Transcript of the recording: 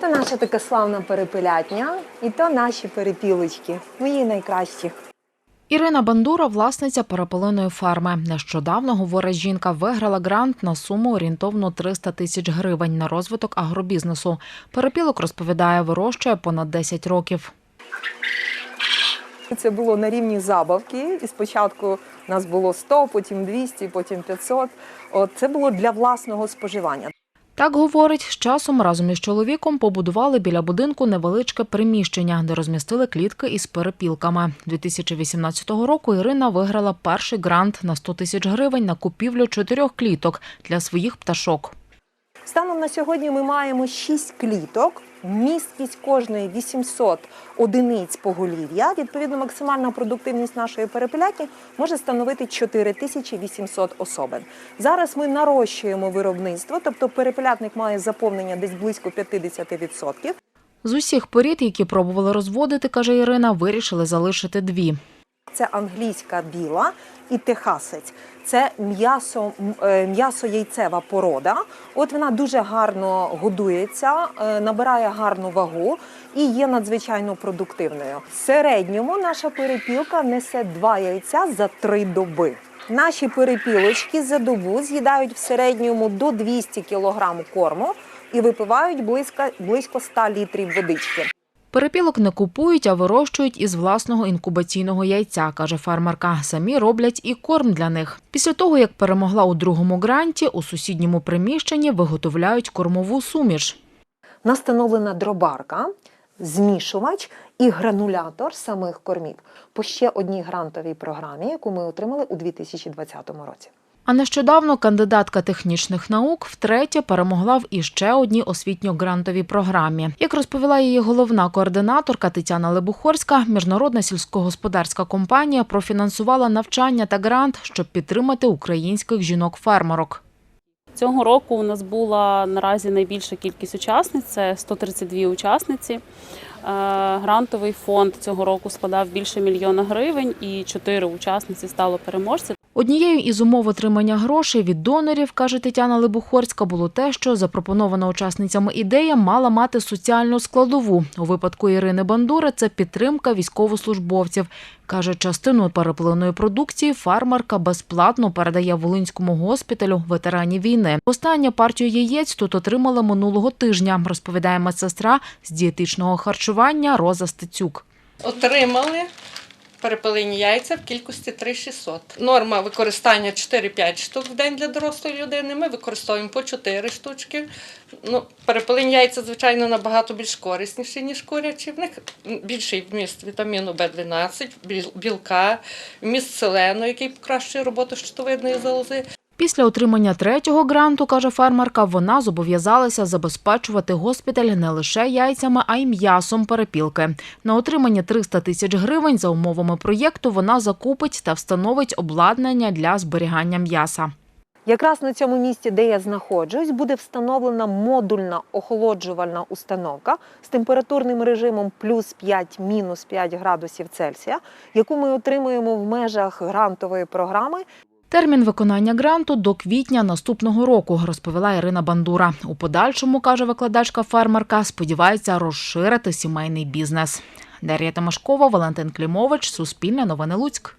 То наша така славна перепелятня, і то наші перепілочки, мої найкращі. Ірина Бандура, власниця перепелиної ферми. Нещодавно, говорить жінка, виграла грант на суму орієнтовно 300 тисяч гривень на розвиток агробізнесу. Перепілок, розповідає, вирощує понад 10 років. Це було на рівні забавки. І спочатку нас було 100, потім 200, потім 500. От це було для власного споживання. Так говорить, з часом разом із чоловіком побудували біля будинку невеличке приміщення, де розмістили клітки із перепілками. 2018 року Ірина виграла перший грант на 100 тисяч гривень на купівлю чотирьох кліток для своїх пташок. Станом на сьогодні ми маємо 6 кліток. Місткість кожної 800 одиниць поголів'я. Відповідно, максимальна продуктивність нашої перепелятні може становити 4800 особин. Зараз ми нарощуємо виробництво, тобто перепелятник має заповнення десь близько 50%. З усіх порід, які пробували розводити, каже Ірина, вирішили залишити дві. Це англійська біла і техасець. Це м'ясо, е, м'ясо-яйцева порода. От вона дуже гарно годується, е, набирає гарну вагу і є надзвичайно продуктивною. В середньому наша перепілка несе два яйця за три доби. Наші перепілочки за добу з'їдають в середньому до 200 кг корму і випивають близько, близько 100 літрів водички. Перепілок не купують, а вирощують із власного інкубаційного яйця, каже фермерка. Самі роблять і корм для них. Після того, як перемогла у другому гранті, у сусідньому приміщенні виготовляють кормову суміш. Настановлена дробарка, змішувач і гранулятор самих кормів по ще одній грантовій програмі, яку ми отримали у 2020 році. А нещодавно кандидатка технічних наук втретє перемогла в іще одній освітньо-грантовій програмі. Як розповіла її головна координаторка Тетяна Лебухорська, міжнародна сільськогосподарська компанія профінансувала навчання та грант, щоб підтримати українських жінок-фермерок. Цього року у нас була наразі найбільша кількість учасниць це 132 учасниці. Е, Грантовий фонд цього року складав більше мільйона гривень, і чотири учасниці стало переможців. Однією із умов отримання грошей від донорів, каже Тетяна Лебухорська, було те, що запропонована учасницями ідея мала мати соціальну складову. У випадку Ірини Бандури це підтримка військовослужбовців. Каже, частину перепленої продукції фармерка безплатно передає Волинському госпіталю ветеранів війни. Остання партію яєць тут отримала минулого тижня, розповідає медсестра з дієтичного харчування Роза Стецюк. Отримали перепелині яйця в кількості 3600. Норма використання 4-5 штук в день для дорослої людини. Ми використовуємо по 4 штучки. Ну, перепелині яйця, звичайно, набагато більш корисніші, ніж курячі. В них більший вміст вітаміну В12, біл- білка, вміст селену, який покращує роботу щитовидної залози. Після отримання третього гранту, каже фермерка, вона зобов'язалася забезпечувати госпіталь не лише яйцями, а й м'ясом перепілки. На отримання 300 тисяч гривень за умовами проєкту вона закупить та встановить обладнання для зберігання м'яса. Якраз на цьому місці, де я знаходжусь, буде встановлена модульна охолоджувальна установка з температурним режимом плюс 5, мінус 5 градусів Цельсія, яку ми отримуємо в межах грантової програми. Термін виконання гранту до квітня наступного року, розповіла Ірина Бандура. У подальшому, каже викладачка фермерка, сподівається розширити сімейний бізнес. Дар'я Тимошкова, Валентин Клімович, Суспільне новини Луцьк.